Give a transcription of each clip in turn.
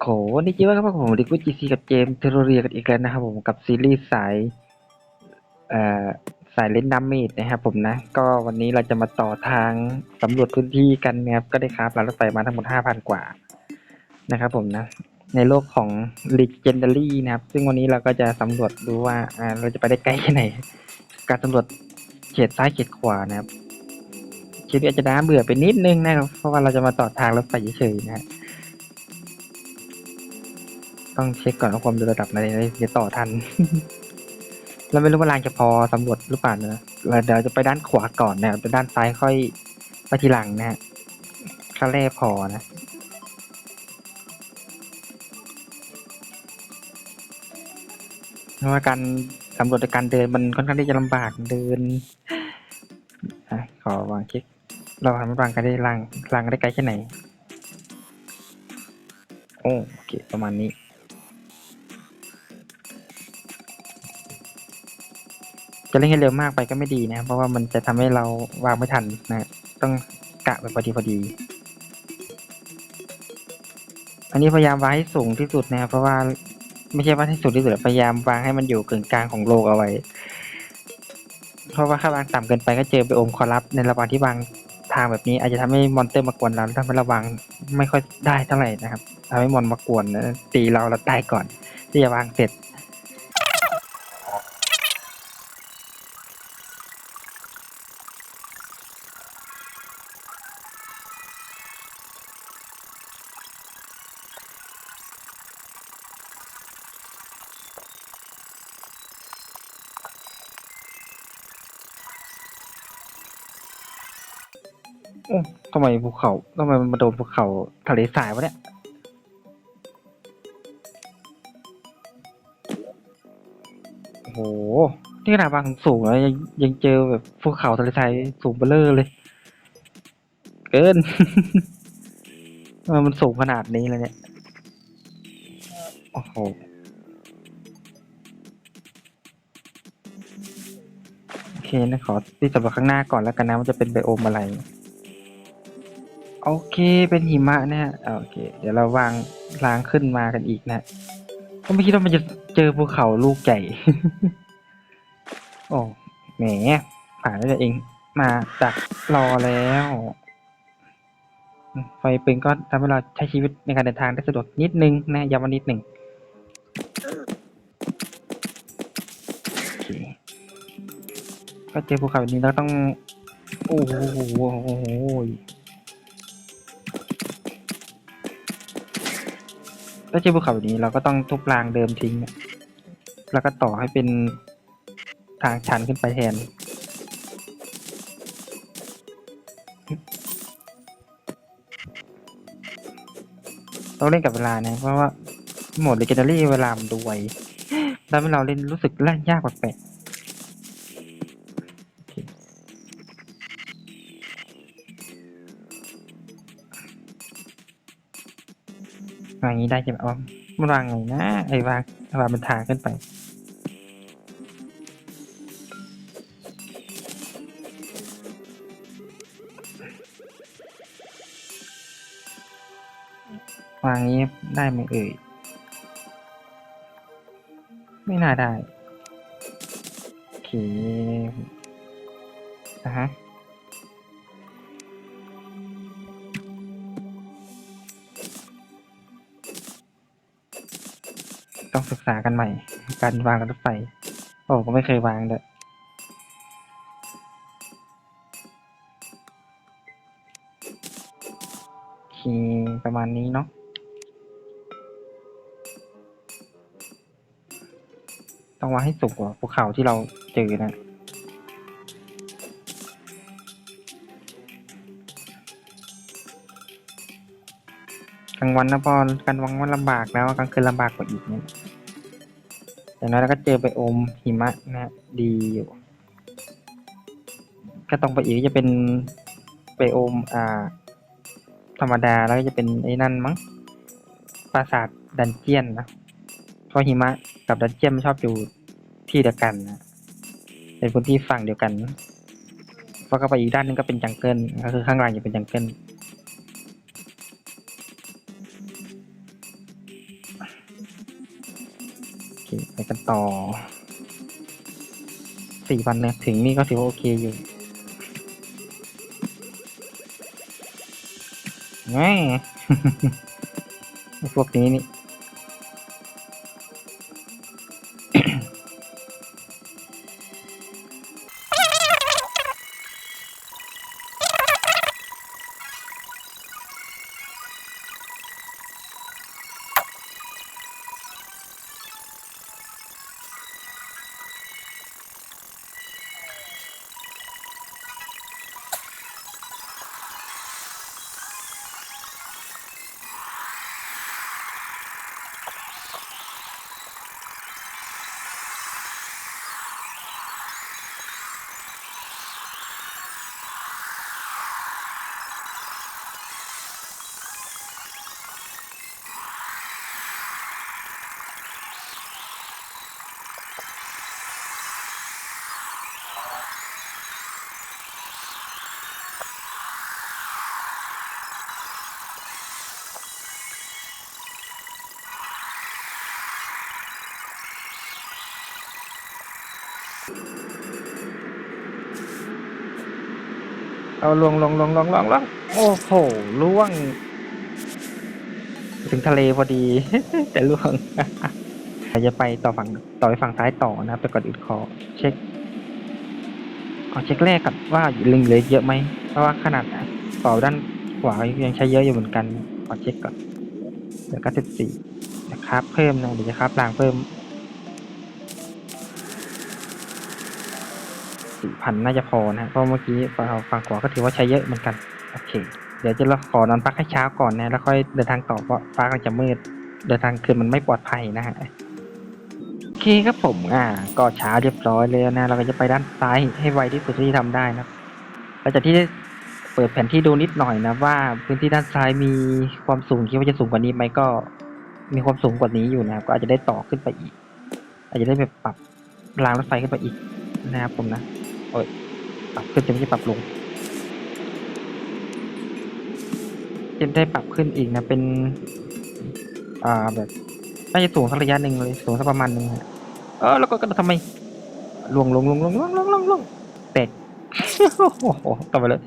โขนี่คิดว่าครับผมดิกุจีซีกับเจมส์เทอร์เรียกันอีกแล้วนะครับผมกับซีรีส์สายเอ่อสายเล่นดัมเมจนะครับผมนะ ก็วันนี้เราจะมาต่อทางสำรวจพื้นที่กันนะครับก็ได้ครับรารถไฟมาทั้งหมดห้าพันกว่านะครับผมนะ ในโลกของ Legendary นะครับ ซึ่งวันนี้เราก็จะสำรวจดูว่าอ่าเราจะไปได้ใกล้แค่ไหน การสำรวจเขตซ้ายเขตขวานะครับคลิปอาจจะน่าเบื่อไปนิดนึงนะครับเพราะว่าเราจะมาต่อทางรถไฟเฉยๆนะฮะ ต้องเช็คก่อนว่าความเร็วระดับไหนจะต่อทัน เราไม่รู้ว่ารางจะพอสำรวจหรือเปล่านะเราเดี๋ยวจะไปด้านขวาก่อนนะครับแต่ด้านซ้ายค่อยไปทีหลังนะฮะขั้นแรกพอนะเพราะว่าการสำรวจในการเดินมันค่อนข้างที่จะลำบากเดินอขอวางเช็คเราทำวางกันได้รางรางได้ไกลแค่ไหน โอโอเค ประมาณนี้ จะเล่นให้เร็วมากไปก็ไม่ดีนะ เพราะว่ามันจะทำให้เราวางไม่ทันนะต้องกะแบบพอดีพอดี อันนี้พยายามวางให้สูงที่สุดนะเพราะว่าไม่ใช่ว่าให้สูงที่สุดพยายามวางให้มันอยู่กึ่งกลางของโลกเอาไว้ เพราะว่าถ้าวางต่ำเกินไปก็เจอไปโอมคอรับในระหว่างที่วางทางแบบนี้อาจจะทำให้มอนเตอร์มากวนเราทำให้ราวางไม่ค่อยได้เท่าไหร่นะครับทำให้มอนมากวนนะตีเราเราตายก่อน ที่จะวางเสร็จ โอ้ ทำไมภูเขาทำไมมันมาโดนภูเขาทะเลทรายวะเนี่ย โอ้โห นี่ขนาดบางสูงแล้วยังยังเจอแบบภูเขาทะเลทรายสูงเบ้อเร่อเลย เกินทำไมมันสูงขนาดนี้เลยเนี่ย โอ้โหโอเคนะขอที่สำหรับข้างหน้าก่อนแล้วกันนะว่าจะเป็นไบโอมอะไร โอเคเป็นหิมะนะฮะอ่าโอเค เดี๋ยวเราวางล้างขึ้นมากันอีกนะก็ไม่คิดว่ามันจะเจอภูเขาลูกใหญ่โอ้แหมผ่านแล้เอง มาจากรอแล้วไฟปืนก็ทำให้เราใช้ชีวิตในการเดินทางได้สะดวกนิดนึงนะย้ำว่านิดหนึ่งก็เจอภูเขาแบบนี้เราต้อง โอ้โห ถ้าเจอภูเขาแบบนี้เราก็ต้องทุบรางเดิมทิ้ง แล้วก็ต่อให้เป็นทางชันขึ้นไปแทนต้องเล่นกับเวลานะเพราะว่าโหมดเลเกนดารี่เวลามันดวยทำให้เราเล่นรู้สึกเล่นยากกว่าแปลก วางอย่างนี้ได้ใช่ไหมอ๋อมันวางไงนะไอ้วางวางเป็นทาขึ้นไปวางนี้ได้ไหมเอ่ย ไม่น่าได้ โอเคอะฮะ ศึกษากันใหม่ การวางรถไฟโอ้ก็ไม่เคยวางเลยโอประมาณนี้เนาะต้องวางให้สูงกว่าภูเขาที่เราเจอนะกลางวันนะพอกลางวันลำบากแล้วกลางคืนลำบากกว่าอีกเนี่ย อย่างน้อยเราก็เจอไปโอมหิมะนะดีอยู่ก็ต้องไปอีกจะเป็นไปโอมอ่า ธรรมดาแล้วก็จะเป็นไอ้นั่นมั้งปราสาทดันเจียนนะเพราะหิมะกับดันเจียนมันชอบอยู่ที่เดียวกันนะเป็นพื้นที่ฝั่งเดียวกันเพราะก็ไปอีกด้านนึงก็เป็นจังเกิลก็คือข้างล่างจะเป็นจังเกิล ต่อสี่วันเนี่ยถึงนี่ก็ถือว่าโอเคอยู่แหม่ไอ้พวกนี้นี่ เอาลวงลวงลวงลวงลวงลวงโอ้โหล่วง ถึงทะเลพอดี แต่ล่วงเราจะไปต่อฝั่งต่อไปฝั่งซ้ายต่อนะครับแต่ก่อนอื่นขอเช็คขอเช็คแรกก่อนว่าลิงเหลือเยอะไหมเพราะว่าขนาดต่อด้านขวายังใช้เยอะอยู่เหมือนกันขอเช็คก่อนเหลือเก้าสิบสี่นะครับ เพิ่มนะเดี๋ยวจะครับรางเพิ่ม สี่พันน่าจะพอนะเพราะเมื่อกี้ฝั่งฝั่งขวาก็ถือว่าใช้เยอะเหมือนกัน โอเค เดี๋ยวจะเราขอนอนพักให้เช้าก่อนนะแล้วค่อยเดินทางต่อเพราะฟ้ากำลังจะมืด เดินทางคืนมันไม่ปลอดภัยนะฮะโอเคครับผมอ่า ก็เช้าเรียบร้อยแล้วนะ เราก็จะไปด้านซ้ายให้ไวที่สุดที่ทำได้นะหลังจากที่เปิดแผนที่ดูนิดหน่อยนะว่าพื้นที่ด้านซ้ายมีความสูงคิดว่าจะสูงกว่านี้ไหมก็มีความสูงกว่านี้อยู่นะครับ ก็อาจจะได้ต่อขึ้นไปอีก อาจจะได้แบบปรับรางรถไฟขึ้นไปอีกนะครับผมนะ อ้ยปรับขึ้นจะไม่ใช่ปรับลงจะได้ปรับขึ้นอีกนะเป็น อ่าแบบน่าจะสูงสักระยะหนึ่งเลยสูงสักประมาณหนึ่งฮะเออแล้วก็กระโดดทำไมลวงลงลงลงลงลงลงลงแตกโอ้โหกลับมาเลย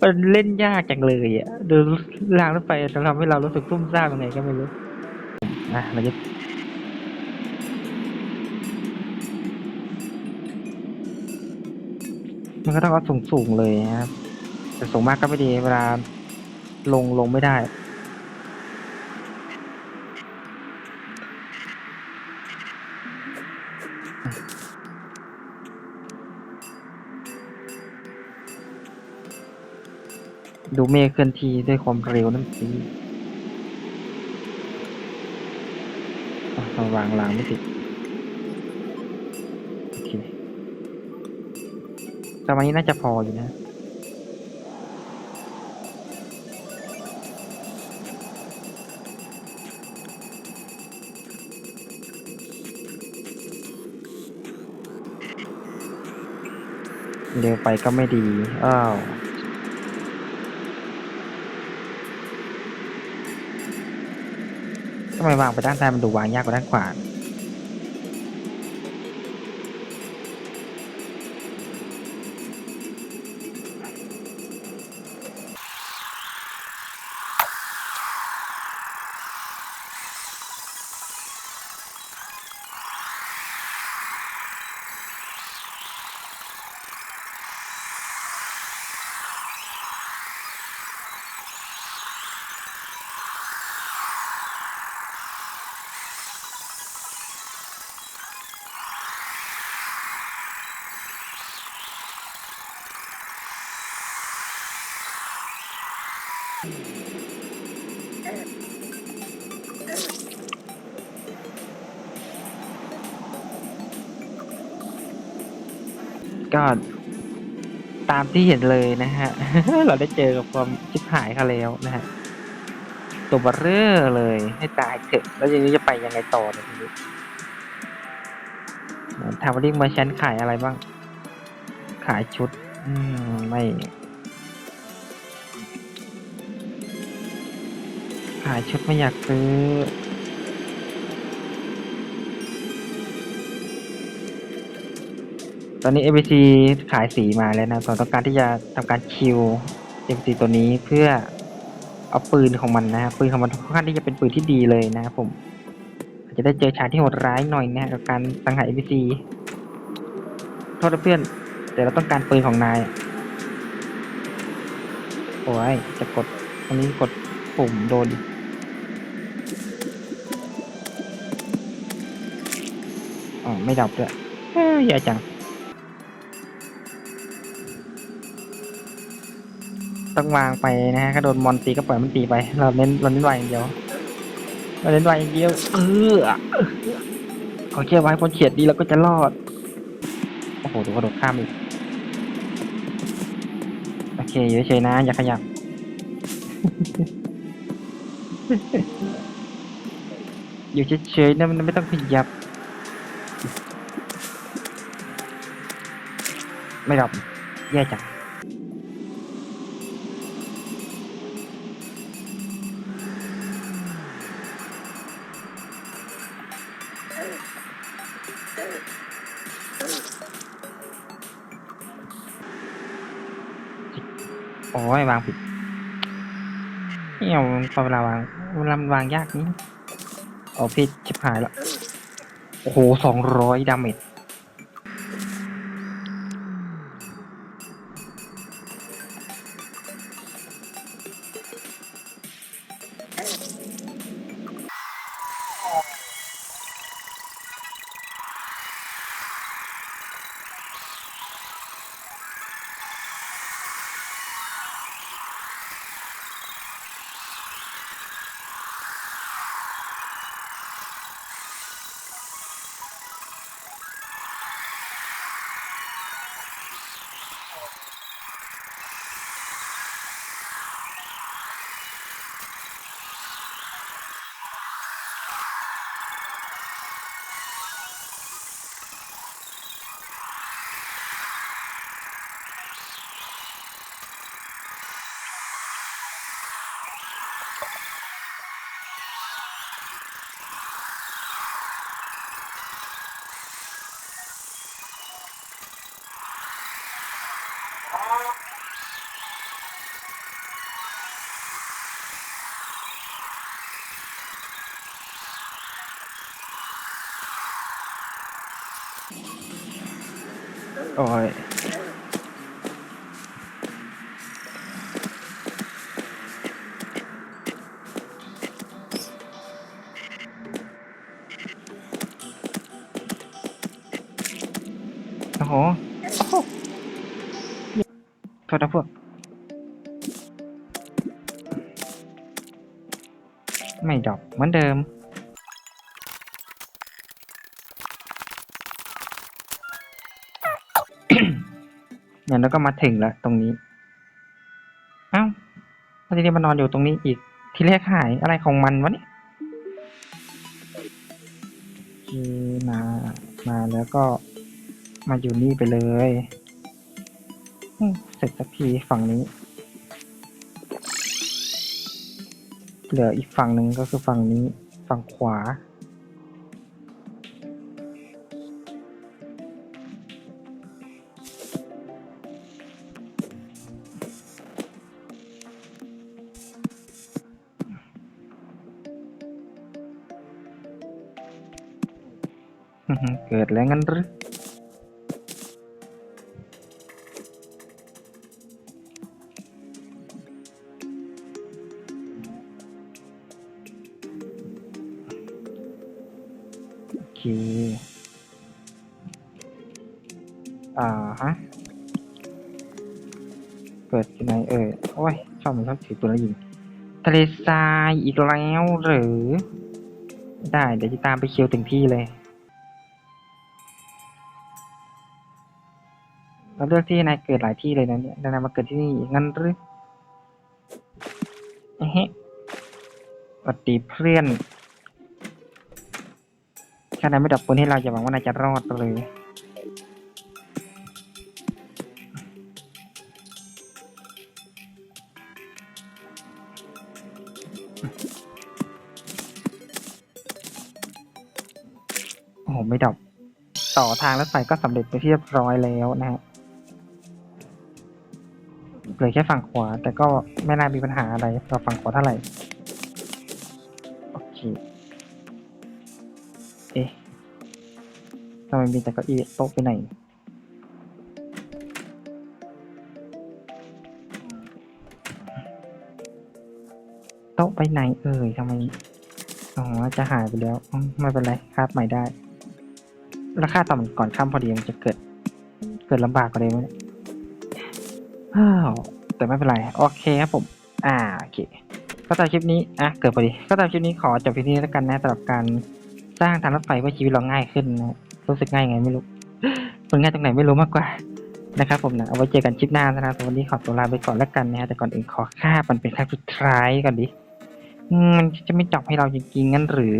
มันเล่นยากจังเลยอะดูรางรถไฟจะทำให้เรารู้สึกซุ่มซ่ามยังไงก็ไม่รู้อะเราจะ มันก็ต้องเอาสูงสูงเลยนะครับ แต่สูงมากก็ไม่ดีเวลาลงลงไม่ได้ ดูเมฆเคลื่อนที่ด้วยความเร็วนั่นสิอะวางรางไม่ติดโอเค ประมาณนี้น่าจะพออยู่นะเร็วไปก็ไม่ดี อ้าวทำไมวางไปด้านซ้ายมันดูวางยากกว่าด้านขวา ก็ตามที่เห็นเลยนะฮะ เราได้เจอกับความชิบหายเขาแล้วนะฮะ ตัวบอร์เร่อเลยให้ตายเถอะ แล้วย่างนี้จะไปยังไงต่อเนี่ยทีนี้ถามว่าเรียกมาชั้นขายอะไรบ้าง ขายชุด อืม ไม่ ขายชุดไม่อยากซื้อ ตอนนี้ ABC ขายสีมาแล้วนะผมต้องการที่จะทำการคิว ABC ตัวนี้เพื่อเอาปืนของมันนะปืนของมันค่อนข้างที่จะเป็นปืนที่ดีเลยนะครับผมอาจจะได้เจอฉากที่โหดร้ายหน่อยนะกับการสังหาร ABC โทษนะเพื่อน แต่เราต้องการปืนของนายโอ้ยจะกดอันนี้กดปุ่มโดนอ๋อไม่ดับด้วยเอ้ยแย่จัง ต้องวางไปนะฮะถ้าโดนมอนตีก็ปล่อยมันตีไป เราเน้นเราเน้นวอย่างเดียวเราเน้นวอย่างเดียวเออขอแค่ไว้พอเฉียดดีเราก็จะรอดโอ้โหดูกกระโดดข้ามอีกโอเคอยู่เฉยนะอย่าขยับอยู่เฉยๆนะมันไม่ต้องขยับไม่หรอกแย่จัง วางผิดเอี่ยพอเวลาวางเวลามันวางยากนี้โอ้พี่ชิบหายแล้ว โอ้โหสองร้อยดาเมจ อ้อ้โอ้โหโทษนะพวก ไม่ดรอกเหมือนเดิม เนี่ยแล้วก็มาถึงแล้วตรงนี้ เอ้าแล้วทีนี้มานอนอยู่ตรงนี้อีก ทีแรกหายอะไรของมันวะเนี่ยมา มาแล้วก็มาอยู่นี่ไปเลยเสร็จสักทีฝั่งนี้ เหลืออีกฝั่งหนึ่งก็คือฝั่งนี้ฝั่งขวา เกิดแล้วงั้นหรือโอเค อ่าฮะ เกิดที่ไหนเอ่ยโอ้ยชอบมันชอบถือตัวแล้วยิงทะเลทรายอีกแล้วหรือ ได้ เดี๋ยวจะตามไปเคียวถึงที่เลย เราเลือกที่นายเกิดหลายที่เลยนะเนี่ยนายมาเกิดที่นี่งั้นหรือเฮ้สวัสดีเพื่อนถ้านายไม่ดับปืนให้เราอย่าหวังว่านายจะรอดเลยโอ้โหไม่ดับ ต่อทางรถไฟก็สำเร็จไปที่เรียบร้อยแล้วนะฮะ เหลือแค่ฝั่งขวา แต่ก็ไม่น่ามีปัญหาอะไรสำหรับฝั่งขวาเท่าไหร่ โอเค เอ๊ะทำไมมีแต่เก้าอี้โต๊ะไปไหนโต๊ะไปไหนเอ่ยทำไมอ๋อจะหายไปแล้วไม่เป็นไรคาดใหม่ได้แล้วคาต่อมันก่อนค่ำพอดีมันจะเกิด เกิดลำบากกว่าเดิมไหมเนี่ย อ้าวแต่ไม่เป็นไร โอเคครับผม อ่าโอเคก็ตามคลิปนี้อะเกิดพอดี ก็ตามคลิปนี้ขอจบที่นี้แล้วกันนะสำหรับการสร้างทางรถไฟเพื่อชีวิตเราง่ายขึ้นนะรู้สึกง่ายไงไม่รู้มันง่ายตรงไหนไม่รู้มากกว่านะครับผมนะเอาไว้เจอกันคลิปหน้านะครับสำหรับวันนี้ขอตัวลาไปก่อนแล้วกันนะฮะแต่ก่อนอื่นขอฆ่ามันเป็นครั้งสุดท้ายก่อนดิมันจะไม่จับให้เราจริงๆงั้นหรือ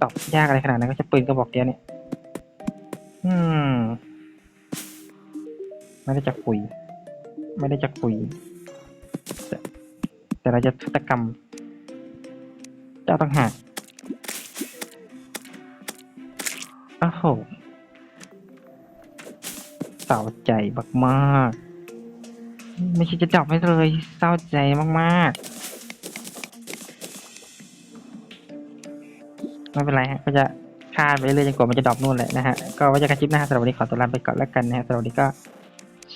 ตอบยากอะไรขนาดนั้นก็จะปืนกระบอกเดียวเนี่ย อืม ไม่ได้จะคุย ไม่ได้จะคุย แต่เราจะฆาตกรรม เจ้าต้องหากโอ้โหเศร้าใจมากๆ ไม่ใช่จะจับให้เลยเศร้าใจมากๆ ไม่เป็นไรฮะก็จะคาดไปเรื่อยจนกว่ามันจะดรอปนู่นแหละนะฮะ ก็ไว้เจอกันคลิปหน้าสำหรับวันนี้ขอตัวลาไปก่อนแล้วกันนะฮะสำหรับวันนี้ก็